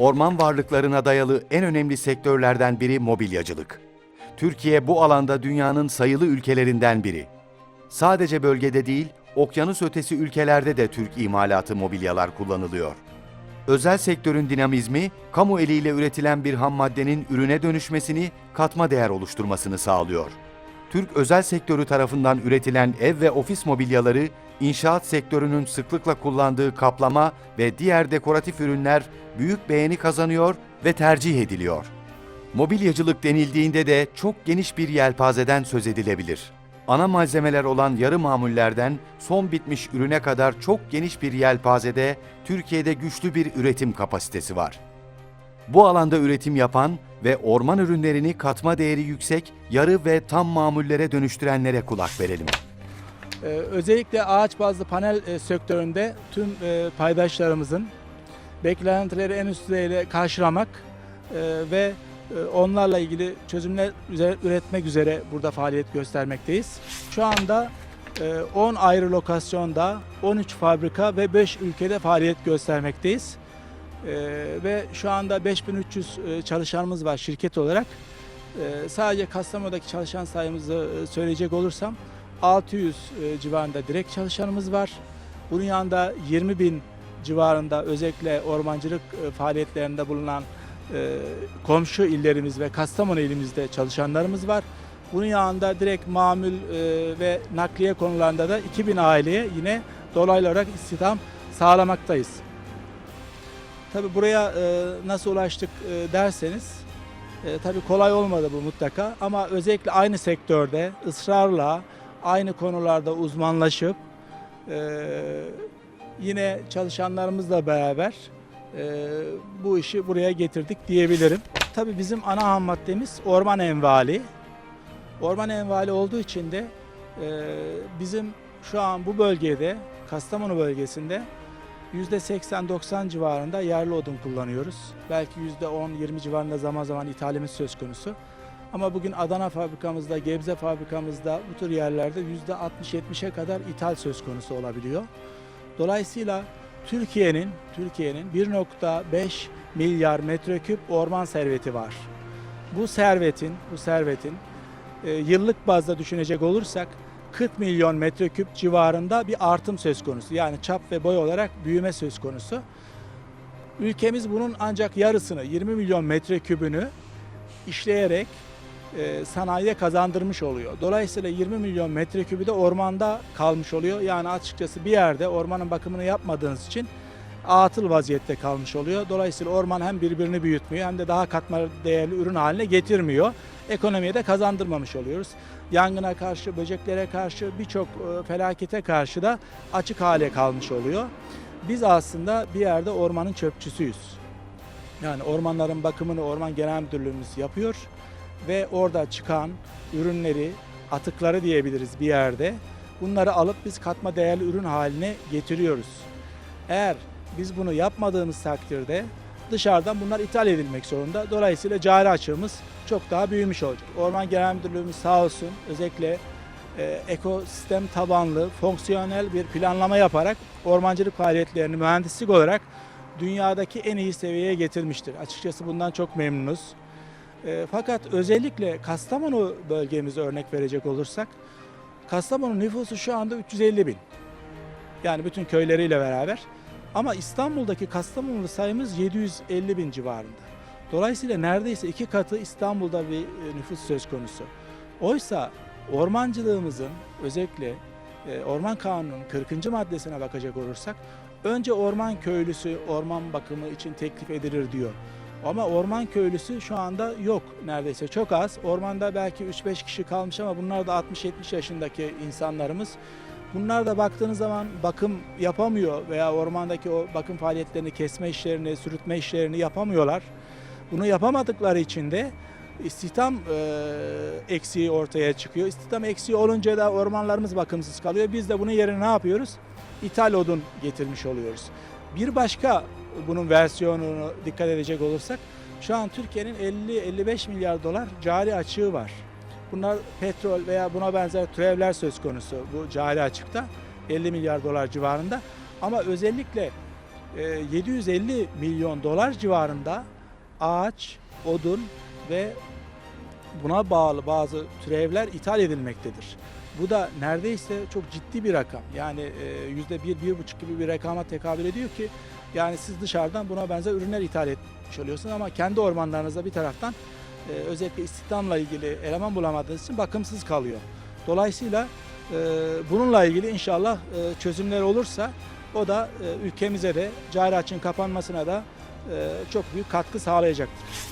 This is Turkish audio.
Orman varlıklarına dayalı en önemli sektörlerden biri mobilyacılık. Türkiye bu alanda dünyanın sayılı ülkelerinden biri. Sadece bölgede değil, okyanus ötesi ülkelerde de Türk imalatı mobilyalar kullanılıyor. Özel sektörün dinamizmi, kamu eliyle üretilen bir ham maddenin ürüne dönüşmesini, katma değer oluşturmasını sağlıyor. Türk özel sektörü tarafından üretilen ev ve ofis mobilyaları, inşaat sektörünün sıklıkla kullandığı kaplama ve diğer dekoratif ürünler büyük beğeni kazanıyor ve tercih ediliyor. Mobilyacılık denildiğinde de çok geniş bir yelpazeden söz edilebilir. Ana malzemeler olan yarı mamullerden son bitmiş ürüne kadar çok geniş bir yelpazede Türkiye'de güçlü bir üretim kapasitesi var. Bu alanda üretim yapan ve orman ürünlerini katma değeri yüksek yarı ve tam mamullere dönüştürenlere kulak verelim. Ee, özellikle ağaç bazlı panel e, sektöründe tüm e, paydaşlarımızın beklentileri en üst düzeyde karşılamak e, ve e, onlarla ilgili çözümler üze- üretmek üzere burada faaliyet göstermekteyiz. Şu anda e, 10 ayrı lokasyonda 13 fabrika ve 5 ülkede faaliyet göstermekteyiz. E, ve şu anda 5300 e, çalışanımız var şirket olarak. E, sadece Kastamonu'daki çalışan sayımızı e, söyleyecek olursam 600 e, civarında direkt çalışanımız var. Bunun yanında 20 bin civarında özellikle ormancılık e, faaliyetlerinde bulunan e, komşu illerimiz ve Kastamonu ilimizde çalışanlarımız var. Bunun yanında direkt mamül ve nakliye konularında da 2000 aileye yine dolaylı olarak istihdam sağlamaktayız. Tabi buraya nasıl ulaştık derseniz tabii kolay olmadı bu mutlaka ama özellikle aynı sektörde ısrarla aynı konularda uzmanlaşıp e, yine çalışanlarımızla beraber e, bu işi buraya getirdik diyebilirim. Tabii bizim ana ham maddemiz orman envali. Orman envali olduğu için de e, bizim şu an bu bölgede Kastamonu bölgesinde %80-90 civarında yerli odun kullanıyoruz. Belki %10-20 civarında zaman zaman ithalimiz söz konusu. Ama bugün Adana fabrikamızda, Gebze fabrikamızda bu tür yerlerde %60-70'e kadar ithal söz konusu olabiliyor. Dolayısıyla Türkiye'nin Türkiye'nin 1.5 milyar metreküp orman serveti var. Bu servetin bu servetin e, yıllık bazda düşünecek olursak 40 milyon metreküp civarında bir artım söz konusu. Yani çap ve boy olarak büyüme söz konusu. Ülkemiz bunun ancak yarısını 20 milyon metrekübünü işleyerek e, sanayiye kazandırmış oluyor. Dolayısıyla 20 milyon metrekübü de ormanda kalmış oluyor. Yani açıkçası bir yerde ormanın bakımını yapmadığınız için atıl vaziyette kalmış oluyor. Dolayısıyla orman hem birbirini büyütmüyor hem de daha katma değerli ürün haline getirmiyor. Ekonomiye de kazandırmamış oluyoruz. Yangına karşı, böceklere karşı, birçok e, felakete karşı da açık hale kalmış oluyor. Biz aslında bir yerde ormanın çöpçüsüyüz. Yani ormanların bakımını Orman Genel Müdürlüğümüz yapıyor ve orada çıkan ürünleri, atıkları diyebiliriz bir yerde. Bunları alıp biz katma değerli ürün haline getiriyoruz. Eğer biz bunu yapmadığımız takdirde dışarıdan bunlar ithal edilmek zorunda. Dolayısıyla cari açığımız çok daha büyümüş olacak. Orman Genel Müdürlüğümüz sağ olsun özellikle e, ekosistem tabanlı, fonksiyonel bir planlama yaparak ormancılık faaliyetlerini mühendislik olarak dünyadaki en iyi seviyeye getirmiştir. Açıkçası bundan çok memnunuz. E, fakat özellikle Kastamonu bölgemize örnek verecek olursak, Kastamonu nüfusu şu anda 350 bin. Yani bütün köyleriyle beraber. Ama İstanbul'daki Kastamonulu sayımız 750 bin civarında. Dolayısıyla neredeyse iki katı İstanbul'da bir e, nüfus söz konusu. Oysa ormancılığımızın özellikle e, Orman Kanunu'nun 40. maddesine bakacak olursak önce orman köylüsü orman bakımı için teklif edilir diyor. Ama orman köylüsü şu anda yok neredeyse çok az. Ormanda belki 3-5 kişi kalmış ama bunlar da 60-70 yaşındaki insanlarımız. Bunlar da baktığınız zaman bakım yapamıyor veya ormandaki o bakım faaliyetlerini, kesme işlerini, sürütme işlerini yapamıyorlar. Bunu yapamadıkları için de istihdam e, eksiği ortaya çıkıyor. İstihdam eksiği olunca da ormanlarımız bakımsız kalıyor. Biz de bunun yerine ne yapıyoruz? İthal odun getirmiş oluyoruz. Bir başka bunun versiyonunu dikkat edecek olursak şu an Türkiye'nin 50-55 milyar dolar cari açığı var. Bunlar petrol veya buna benzer türevler söz konusu bu cari açıkta 50 milyar dolar civarında. Ama özellikle e, 750 milyon dolar civarında ağaç, odun ve buna bağlı bazı türevler ithal edilmektedir. Bu da neredeyse çok ciddi bir rakam. Yani e, yüzde bir, bir buçuk gibi bir rakama tekabül ediyor ki yani siz dışarıdan buna benzer ürünler ithal etmiş oluyorsunuz ama kendi ormanlarınızda bir taraftan e, özellikle istihdamla ilgili eleman bulamadığınız için bakımsız kalıyor. Dolayısıyla e, bununla ilgili inşallah çözümler olursa o da ülkemize de cari açığın kapanmasına da çok büyük katkı sağlayacaktır.